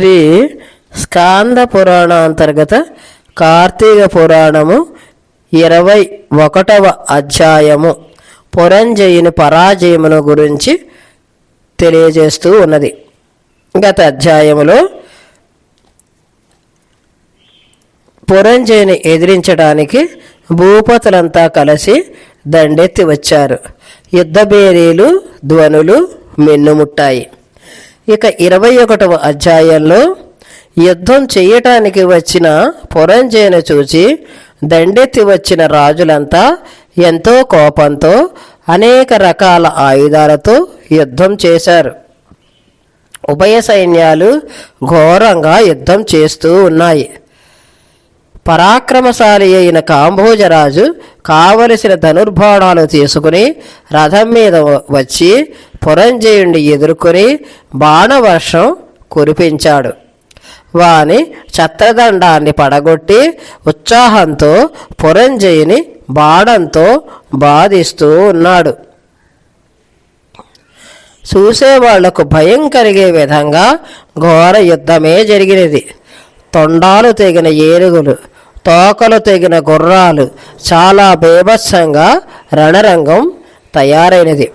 శ్రీ స్కాంద పురాణాంతర్గత కార్తీక పురాణము ఇరవై ఒకటవ అధ్యాయము. పురంజయుని పరాజయమును గురించి తెలియజేస్తూ ఉన్నది. గత అధ్యాయములో పురంజయుని ఎదిరించడానికి భూపతులంతా కలిసి దండెత్తి వచ్చారు. యుద్ధబేరీలు ధ్వనులు మిన్నుముట్టాయి. ఇక ఇరవై ఒకటవ అధ్యాయంలో యుద్ధం చేయటానికి వచ్చిన పురంజయుని చూచి దండెత్తి వచ్చిన రాజులంతా ఎంతో కోపంతో అనేక రకాల ఆయుధాలతో యుద్ధం చేశారు. ఉభయ సైన్యాలు ఘోరంగా యుద్ధం చేస్తూ ఉన్నాయి. పరాక్రమశాలి అయిన కాంభోజరాజు కావలసిన ధనుర్బాణాలు తీసుకుని రథం మీద వచ్చి పురంజయుణ్ణి ఎదుర్కొని బాణవర్షం కురిపించాడు. వాని ఛత్రదండాన్ని పడగొట్టి ఉత్సాహంతో పురంజయుని బాణంతో బాధిస్తూ ఉన్నాడు. చూసేవాళ్ళకు భయం కలిగే విధంగా ఘోర యుద్ధమే జరిగినది. తొండాలు తెగిన ఏనుగులు తోకలు తెగిన గుర్రాలు చాలా బేభత్సంగా రణరంగం తయారైనది.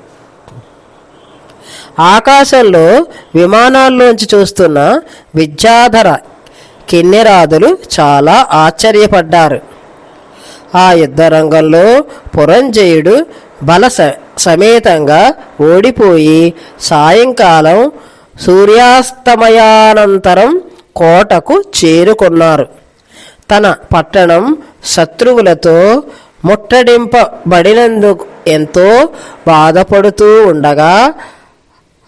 ఆకాశంలో విమానాల్లోంచి చూస్తున్న విద్యాధర కిన్నెరాదులు చాలా ఆశ్చర్యపడ్డారు. ఆ యుద్ధరంగంలో పురంజయుడు బల స- సమేతంగా ఓడిపోయి సాయంకాలం సూర్యాస్తమయానంతరం కోటకు చేరుకున్నారు. తన పట్టణం శత్రువులతో ముట్టడింపబడినందుకు ఎంతో బాధపడుతూ ఉండగా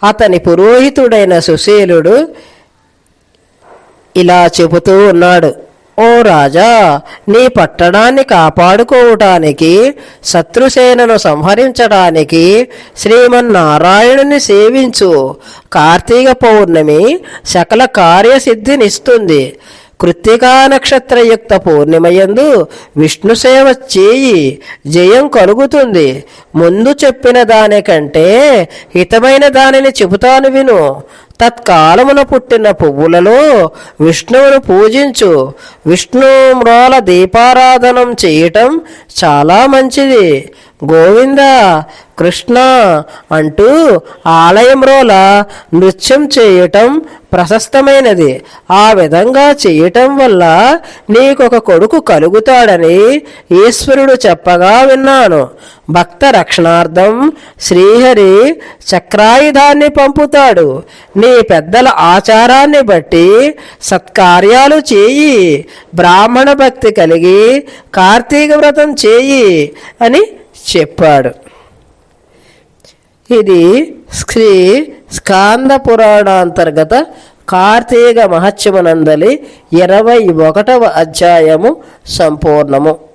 అతని పురోహితుడైన సుశీలుడు ఇలా చెబుతూ ఉన్నాడు ఓ రాజా నీ పట్టణాన్ని కాపాడుకోవటానికి శత్రుసేనను సంహరించడానికి శ్రీమన్నారాయణుని సేవించు. కార్తీక పౌర్ణమి సకల కార్యసిద్ధినిస్తుంది కృత్తికా నక్షత్రయుక్త పూర్ణిమయందు విష్ణు సేవ చేయి జయం కలుగుతుంది. ముందు చెప్పిన దానికంటే హితమైన దానిని చెబుతాను విను. తత్కాలమున పుట్టిన పువ్వులలో విష్ణువును పూజించు. విష్ణు మ్రోల దీపారాధనం చేయటం చాలా మంచిది. గోవింద కృష్ణ అంటూ ఆలయంలోల నృత్యం చేయటం ప్రశస్తమైనది. ఆ విధంగా చేయటం వల్ల నీకొక కొడుకు కలుగుతాడని ఈశ్వరుడు చెప్పగా విన్నాను. భక్త రక్షణార్థం శ్రీహరి చక్రాయుధాన్ని పంపుతాడు. నీ పెద్దల ఆచారాన్ని బట్టి సత్కార్యాలు చేయి. బ్రాహ్మణ భక్తి కలిగి కార్తీక వ్రతం చేయి అని చెప్పాడు. ఇది శ్రీ స్కాంద పురాణాంతర్గత కార్తీక మహత్యమునందలి ఇరవై ఒకటవ అధ్యాయము సంపూర్ణము.